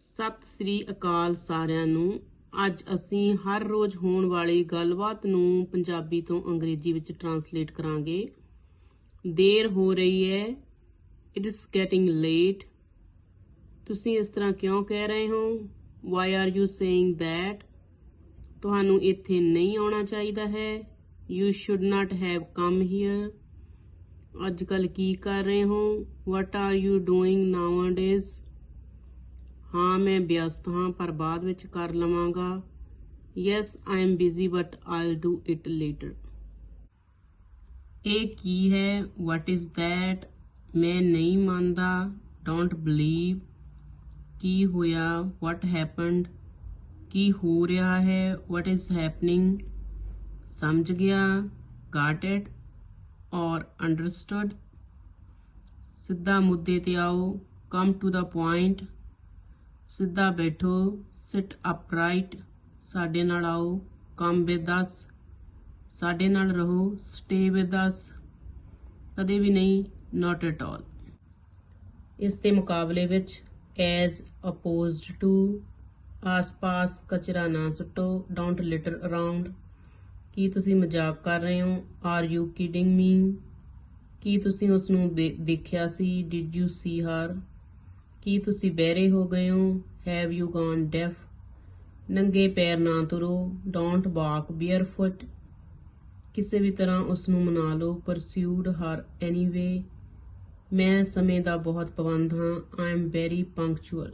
ਸਤਿ ਸ੍ਰੀ ਅਕਾਲ ਸਾਰਿਆਂ ਨੂੰ। ਅੱਜ ਅਸੀਂ ਹਰ ਰੋਜ਼ ਹੋਣ ਵਾਲੀ ਗੱਲਬਾਤ ਨੂੰ ਪੰਜਾਬੀ ਤੋਂ ਅੰਗਰੇਜ਼ੀ ਵਿੱਚ ਟਰਾਂਸਲੇਟ ਕਰਾਂਗੇ। ਦੇਰ ਹੋ ਰਹੀ ਹੈ। ਇਟ ਇਜ਼ ਗੈਟਿੰਗ ਲੇਟ ਤੁਸੀਂ ਇਸ ਤਰ੍ਹਾਂ ਕਿਉਂ ਕਹਿ ਰਹੇ ਹੋ? Why are you saying that ਤੁਹਾਨੂੰ ਇੱਥੇ ਨਹੀਂ ਆਉਣਾ ਚਾਹੀਦਾ ਹੈ। You should not have come here ਅੱਜ ਕੱਲ ਕੀ ਕਰ ਰਹੇ ਹੋ? What are you doing nowadays ਹਾਂ, ਮੈਂ ਵਿਅਸਤ ਹਾਂ, ਪਰ ਬਾਅਦ ਵਿੱਚ ਕਰ ਲਵਾਂਗਾ। Yes, I am busy, but I'll do it later. ਇਹ ਕੀ ਹੈ? ਵਾਟ ਇਜ਼ ਥੈਟ ਮੈਂ ਨਹੀਂ ਮੰਨਦਾ। Don't believe. ਕੀ ਹੋਇਆ? What happened? ਕੀ ਹੋ ਰਿਹਾ ਹੈ? What is happening? ਸਮਝ ਗਿਆ? Got it? Or understood? ਸਿੱਧਾ ਮੁੱਦੇ ਤੇ ਆਓ। Come to the point. ਸਿੱਧਾ ਬੈਠੋ ਸਿਟ ਅਪਰਾਈਟ ਸਾਡੇ ਨਾਲ ਆਓ, ਕਮ ਵਿਦ ਅਸ ਸਾਡੇ ਨਾਲ ਰਹੋ ਸਟੇ ਵਿਦ ਅਸ ਕਦੇ ਵੀ ਨਹੀਂ ਨਾਟ ਐਟ ਆਲ ਇਸ ਦੇ ਮੁਕਾਬਲੇ ਵਿੱਚ ਐਜ਼ ਅਪੋਜ਼ਡ ਟੂ ਆਸ-ਪਾਸ ਕਚਰਾ ਨਾ ਸੁੱਟੋ ਡੋਂਟ ਲਿਟਰ ਅਰਾਊਂਡ ਕੀ ਤੁਸੀਂ ਮਜ਼ਾਕ ਕਰ ਰਹੇ ਹੋ? ਆਰ ਯੂ ਕਿਡਿੰਗ ਮੀ ਕੀ ਤੁਸੀਂ ਉਸ ਨੂੰ ਦੇ- ਦੇਖਿਆ ਸੀ? ਡਿਡ ਯੂ ਸੀ ਹਰ ਕੀ ਤੁਸੀਂ ਬਹਿਰੇ ਹੋ ਗਏ ਹੋ? ਹੈਵ ਯੂ ਗੋਨ ਡੈਫ ਨੰਗੇ ਪੈਰ ਨਾ ਤੁਰੋ। ਡੋਂਟ ਵਾਕ ਬੇਅਰਫੁੱਟ ਕਿਸੇ ਵੀ ਤਰ੍ਹਾਂ ਉਸ ਨੂੰ ਮਨਾ ਲਓ। ਪਰਸਿਊਡ ਹਰ ਐਨੀਵੇ ਮੈਂ ਸਮੇਂ ਦਾ ਬਹੁਤ ਪਾਬੰਦ ਹਾਂ। I am very punctual